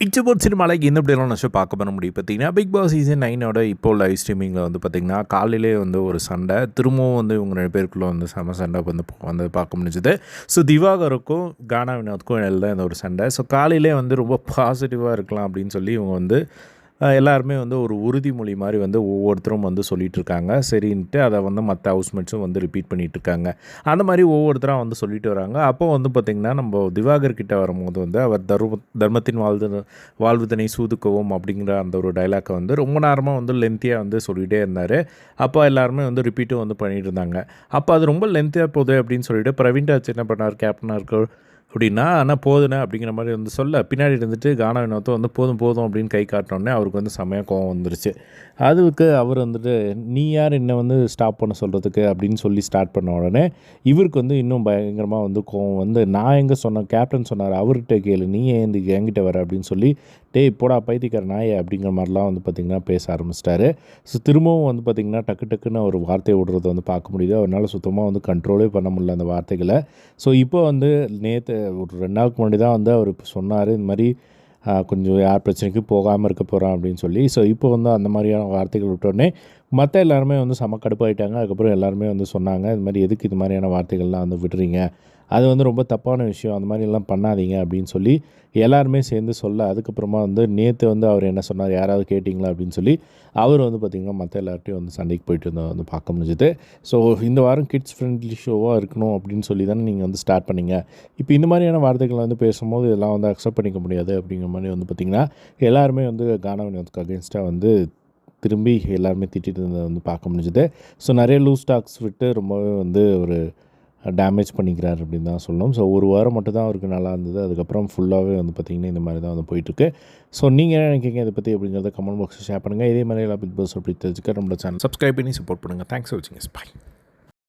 இச்சபோட் சினிமாலைக்கு எந்த இப்படியெல்லாம் நான் பார்க்க பண்ண முடியும். பார்த்தீங்கன்னா பிக் பாஸ் சீசன் நைனோட இப்போ லைவ் ஸ்ட்ரீமிங்கில் வந்து பார்த்திங்கன்னா காலையிலே வந்து ஒரு சண்டை திரும்பவும் வந்து இவங்க ரெண்டு பேருக்குள்ளே வந்து செம சண்டை வந்து வந்து பார்க்க முடிஞ்சுது. ஸோ திவாகருக்கும் கானா வினோத்துக்கும் எல்லாம் இந்த ஒரு சண்டை. ஸோ காலையிலே வந்து ரொம்ப பாசிட்டிவாக இருக்கலாம் அப்படின்னு சொல்லி இவங்க வந்து எல்லாருமே வந்து ஒரு உறுதிமொழி மாதிரி வந்து ஒவ்வொருத்தரும் வந்து சொல்லிகிட்டு இருக்காங்க சரின்ட்டு அதை வந்து மற்ற ஹவுஸ்மேட்ஸும் வந்து ரிப்பீட் பண்ணிகிட்டு இருக்காங்க அந்த மாதிரி ஒவ்வொருத்தராக வந்து சொல்லிட்டு வராங்க. அப்போ வந்து பார்த்திங்கன்னா நம்ம திவாகர் கிட்ட வரும்போது வந்து அவர் தர்ம தர்மத்தின் வாழ்வு வாழ்வுதனை சூதுக்கவும் அப்படிங்கிற அந்த ஒரு டைலாக்கை வந்து ரொம்ப நேரமாக வந்து லென்த்தியாக வந்து சொல்லிகிட்டே இருந்தார். அப்போ எல்லாருமே வந்து ரிப்பீட்டும் வந்து பண்ணிகிட்டு இருந்தாங்க அப்போ அது ரொம்ப லென்த்தியாக போகுது அப்படின்னு சொல்லிட்டு பிரவீன் என்ன பண்ணார்? கேப்டனாக இருக்க அப்படின்னா ஆனால் போதுனே அப்படிங்கிற மாதிரி வந்து சொல்ல பின்னாடி இருந்துட்டு கானா வினோத்தை வந்து போதும் போதும் அப்படின்னு கை காட்டினோடனே அவருக்கு வந்து செமையாக கோவம் வந்துருச்சு. அதுக்கு அவர் வந்துட்டு நீ யார் என்னை வந்து ஸ்டாப் பண்ண சொல்கிறதுக்கு அப்படின்னு சொல்லி ஸ்டார்ட் பண்ண உடனே இவருக்கு வந்து இன்னும் பயங்கரமாக வந்து கோவம் வந்து நான் எங்கே சொன்னேன் கேப்டன் சொன்னார் அவர்கிட்ட கேளு நீ ஏன் என்கிட்ட வர? அப்படின்னு சொல்லி டேய் போடா பைத்தியக்கார நாயே அப்படிங்கிற மாதிரிலாம் வந்து பார்த்திங்கன்னா பேச ஆரம்பிச்சிட்டாரு. ஸோ திரும்பவும் வந்து பார்த்திங்கன்னா டக்கு டக்குன்னு ஒரு வார்த்தையை விடுறத வந்து பார்க்க முடியுது. அவரால் சுத்தமாக வந்து கண்ட்ரோலே பண்ண முடியல அந்த வார்த்தைகளை. ஸோ இப்போ வந்து நேற்று ஒரு ரெண்டு நாளுக்கு முன்னாடி தான் வந்து அவர் சொன்னார் இந்த மாதிரி கொஞ்சம் யார் பிரச்சனைக்கு போகாமல் இருக்க போகிறான் அப்படின்னு சொல்லி. ஸோ இப்போ வந்து அந்த மாதிரியான வார்த்தைகள் விட்டோடனே மற்ற எல்லாருமே வந்து செம கடுப்பாயிட்டாங்க. அதுக்கப்புறம் எல்லாருமே வந்து சொன்னாங்க இது மாதிரி எதுக்கு இது மாதிரியான வார்த்தைகள்லாம் வந்து விடுறீங்க? அது வந்து ரொம்ப தப்பான விஷயம். அந்த மாதிரிலாம் பண்ணாதீங்க. அப்படின்னு சொல்லி எல்லாருமே சேர்ந்து சொல்ல அதுக்கப்புறமா வந்து நேற்று வந்து அவர் என்ன சொன்னார் யாராவது கேட்டிங்களா? அப்படின்னு சொல்லி அவர் வந்து பார்த்திங்கன்னா மற்ற எல்லார்ட்டையும் வந்து சண்டைக்கு போயிட்டு இருந்ததை வந்து பார்க்க முடிஞ்சுது. ஸோ இந்த வாரம் கிட்ஸ் ஃப்ரெண்ட்லி ஷோவாக இருக்கணும் அப்படின்னு சொல்லி தானே நீங்கள் வந்து ஸ்டார்ட் பண்ணீங்க. இப்போ இந்த மாதிரியான வார்த்தைகளை வந்து பேசும்போது இதெல்லாம் வந்து அக்செப்ட் பண்ணிக்க முடியாது அப்படிங்கிற மாதிரி வந்து பார்த்திங்கன்னா எல்லாருமே வந்து கானா வினோத்துக்கு அகேன்ஸ்டாக வந்து திரும்பி எல்லாருமே திட்டிட்டு இருந்ததை வந்து பார்க்க முடிஞ்சுது. ஸோ நிறைய லூஸ் ஸ்டாக்ஸ் விட்டு ரொம்பவே வந்து ஒரு டேமேஜ் பண்ணிக்கிறார் அப்படின்னு தான் சொல்லணும். ஸோ ஒரு வாரம் மட்டும் தான் அவருக்கு நல்லா இருந்தது. அதுக்கப்புறம் ஃபுல்லாகவே வந்து பார்த்திங்கன்னா இந்த மாதிரி தான் வந்து போயிட்டுருக்கு. ஸோ நீங்கள் என்ன நினைக்கிறீங்க? இதை பற்றி அப்படிங்கிறத கமெண்ட் பாக்ஸில் ஷேர் பண்ணுங்கள் இதே மாதிரி எல்லா பிக் பாஸ் அப்படி தெரிஞ்சுக்க நம்மளோட சேனல் சப்ஸ்கிரைப் பண்ணி சப்போர்ட் பண்ணுங்கள் தேங்க்ஸ் ஃபார் வாட்சிங் பை